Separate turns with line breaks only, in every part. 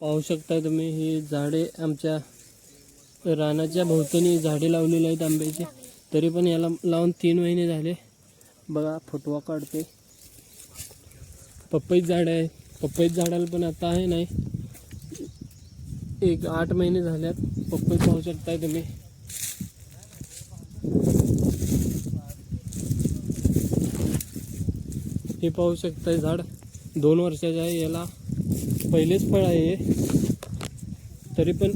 पाहू शकता तुम्ही ही झाडे आमच्या रानाच्या भोवतणी झाडे लावलेली आहेत आंब्याची. तरी पण याला लावून तीन महिने झाले. बघा फुटवा काढते पपईत झाड आहे. पपईत झाडाला पण आता आहे नाही. एक आठ महिने झाल्यात. पपई पाहू शकताय तुम्ही. हे पाहू शकताय झाड. दोन वर्षाचं आहे याला. पहिलेच फळ आहे. तरी पण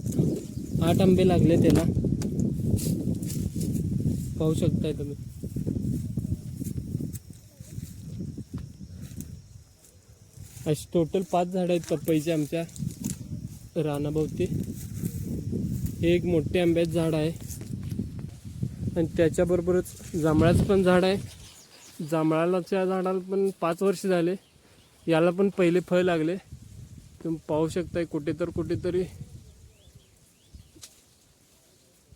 आठ आंबे लागले त्याला. पाहू शकताय तुम्ही. अशी टोटल पाच झाडं आहेत पपईचे आमच्या रानाभोवती. हे एक मोठे आंब्याचं झाड आहे. आणि त्याच्याबरोबरच जांभळाचं पण झाड आहे. जांभळालाच्या झाडाला पण पाच वर्ष झाले. याला पण पहिले फळ लागले. तुम्ही पाहू शकताय कुठे तर कुठेतरी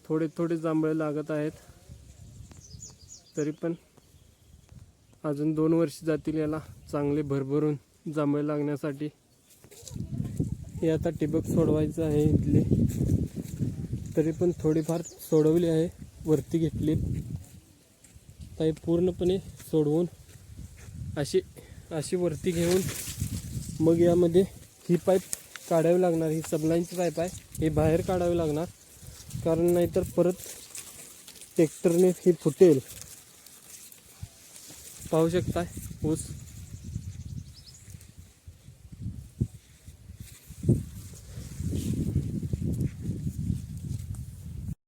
थोडे थोडे जांभळे लागत आहेत. तरी पण अजून दोन वर्ष जातील याला चांगले भरभरून जांभळे लागण्यासाठी. हे आता टिबक सोडवायचं आहे इथले. तरी पण थोडीफार सोडवली आहे वरती घेतली. ताई पूर्णपणे सोडवून अशी अशी वरती घेऊन मग यामध्ये ही पाईप काढावी लागणार ही सबलाईनची पाईप आहे ही बाहेर काढावी लागणार. कारण नाहीतर परत ट्रॅक्टरने ही फुटेल. पाहू शकताय ऊस.